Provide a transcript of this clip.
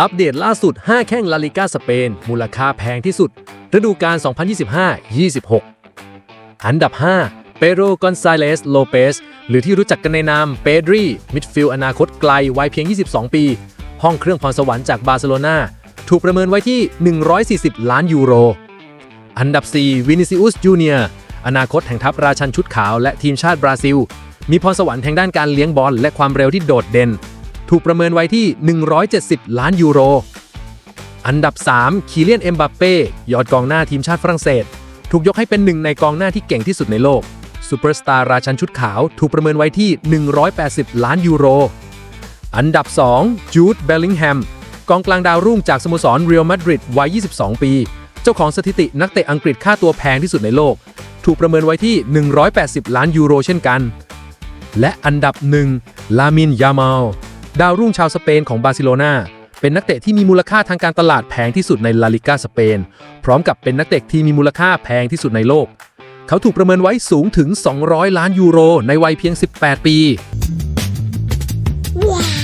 อัปเดตล่าสุด 5 แข้งลาลิกาสเปน มูลค่าแพงที่สุด ฤดูกาล 2025-26 อันดับ 5 เปโรกอนซาเลสโลเปสหรือที่รู้จักกันในนามเปดรีมิดฟิลด์อนาคตไกลวัยเพียง 22 ปี ห้องเครื่องพรสวรรค์จากบาร์เซโลนาถูกประเมินไว้ที่ 140 ล้านยูโร อันดับ 4 วินิซิอุสจูเนียอนาคตแห่งทัพราชันชุดขาวและทีมชาติบราซิล มีพรสวรรค์ทางด้านการเลี้ยงบอลและความเร็วที่โดดเด่น ถูกประเมินไว้ที่ 170 ล้านยูโร อันดับ 3 คีเลียน เอ็มบัปเป้ ยอดกองหน้าทีมชาติฝรั่งเศส ถูกยกให้เป็นหนึ่งในกองหน้าที่เก่งที่สุดในโลก ซูเปอร์สตาร์ราชันชุดขาว ถูกประเมินไว้ที่ 180 ล้านยูโร อันดับ 2 จูด เบลลิงแฮม กองกลางดาวรุ่งจากสโมสรเรอัลมาดริด วัย 22 ปี เจ้าของสถิตินักเตะอังกฤษค่าตัวแพงที่สุดในโลก ถูกประเมินไว้ที่ 180 ล้านยูโร เช่นกัน และอันดับหนึ่งลามิน ยามาล ดาวรุ่งชาวสเปนของบาร์เซโลนาเป็นนักเตะที่มีมูลค่าทางการตลาดแพงที่สุดในลาลิกาสเปน พร้อมกับเป็นนักเตะที่มีมูลค่าแพงที่สุดในโลก เขาถูกประเมินไว้สูงถึง 200 ล้านยูโร ในวัยเพียง 18 ปี Wow.